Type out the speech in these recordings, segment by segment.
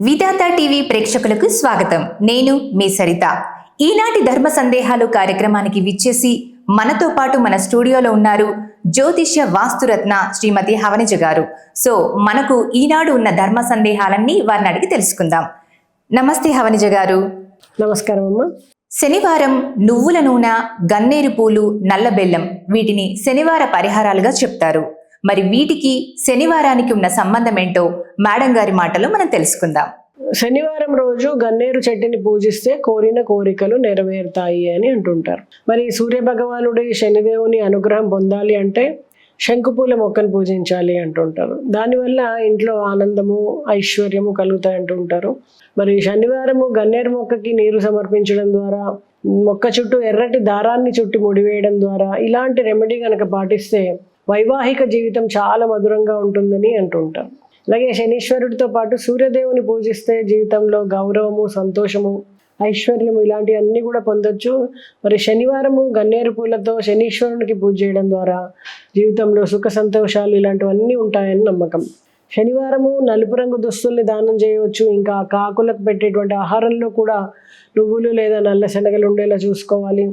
విధాత TV ప్రేక్షకులకు స్వాగతం. నేను మీ సరిత. ఈనాటి ధర్మ సందేహాలు కార్యక్రమానికి విచ్చేసి మనతో పాటు మన స్టూడియోలో ఉన్నారు జ్యోతిష్య వాస్తురత్న శ్రీమతి హవనిజ గారు. సో మనకు ఈనాడు ఉన్న ధర్మ సందేహాలన్నీ వారిని అడిగి తెలుసుకుందాం. నమస్తే హవనిజ గారు. నమస్కారం అమ్మా. శనివారం నువ్వుల నూనె గన్నేరు పూలు నల్ల బెల్లం వీటిని శనివార పరిహారాలుగా చెప్తారు. మరి వీటికి శనివారానికి ఉన్న సంబంధం ఏంటో మేడం గారి మాటలో మనం తెలుసుకుందాం. శనివారం రోజు గన్నేరు చెట్టుని పూజిస్తే కోరిన కోరికలు నెరవేరుతాయి అని అంటుంటారు. మరి సూర్య భగవానుడి శనిదేవుని అనుగ్రహం పొందాలి అంటే శంకుపూల మొక్కను పూజించాలి అంటుంటారు. దానివల్ల ఇంట్లో ఆనందము ఐశ్వర్యము కలుగుతాయి అంటుంటారు. మరి శనివారము గన్నేరు మొక్కకి నీరు సమర్పించడం ద్వారా మొక్క చుట్టూ ఎర్రటి దారాన్ని చుట్టి ముడివేయడం ద్వారా ఇలాంటి రెమెడీ కనుక పాటిస్తే వైవాహిక జీవితం చాలా మధురంగా ఉంటుందని అంటుంటారు అలాగే శనీశ్వరుడితో పాటు సూర్యదేవుని పూజిస్తే జీవితంలో గౌరవము సంతోషము ఐశ్వర్యము ఇలాంటివన్నీ కూడా పొందొచ్చు. మరి శనివారము గన్నేరు పూలతో శనీశ్వరునికి పూజ చేయడం ద్వారా జీవితంలో సుఖ సంతోషాలు ఇలాంటివన్నీ ఉంటాయని నమ్మకం. శనివారము నలుపు రంగు దుస్తుల్ని దానం చేయవచ్చు. ఇంకా కాకులకు పెట్టేటువంటి ఆహారంలో కూడా నువ్వులు లేదా నల్ల శనగలు ఉండేలా చూసుకోవాలి.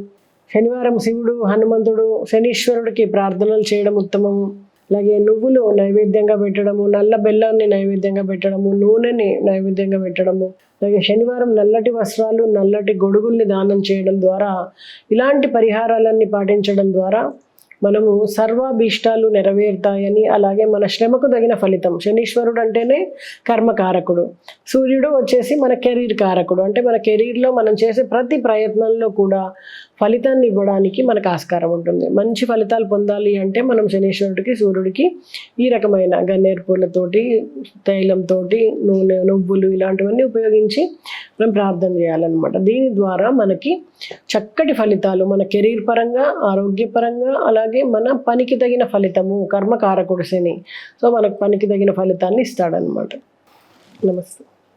శనివారం శివుడు హనుమంతుడు శనీశ్వరుడికి ప్రార్థనలు చేయడం ఉత్తమము అలాగే నువ్వులు నైవేద్యంగా పెట్టడము నల్ల బెల్లాన్ని నైవేద్యంగా పెట్టడము నూనెని నైవేద్యంగా పెట్టడము. అలాగే శనివారం నల్లటి వస్త్రాలు నల్లటి గొడుగుల్ని దానం చేయడం ద్వారా ఇలాంటి పరిహారాలన్నీ పాటించడం ద్వారా మనము సర్వాభీష్టాలు నెరవేరుతాయని అలాగే మన శ్రమకు తగిన ఫలితం. శనీశ్వరుడు అంటేనే కర్మకారకుడు. సూర్యుడు వచ్చేసి మన కెరీర్ కారకుడు. అంటే మన కెరీర్లో మనం చేసే ప్రతి ప్రయత్నంలో కూడా ఫలితాన్ని ఇవ్వడానికి మనకు ఆస్కారం ఉంటుంది. మంచి ఫలితాలు పొందాలి అంటే మనం శనీశ్వరుడికి సూర్యుడికి ఈ రకమైన గన్నేరు పూలతోటి తైలంతో నూనె నువ్వులు ఇలాంటివన్నీ ఉపయోగించి మనం ప్రార్థన చేయాలన్నమాట. దీని ద్వారా మనకి చక్కటి ఫలితాలు మన కెరీర్ పరంగా ఆరోగ్యపరంగా అలాగే మన పనికి తగిన ఫలితము కర్మకారకుడు శని. సో మనకు పనికి తగిన ఫలితాన్ని ఇస్తాడనమాట నమస్తే.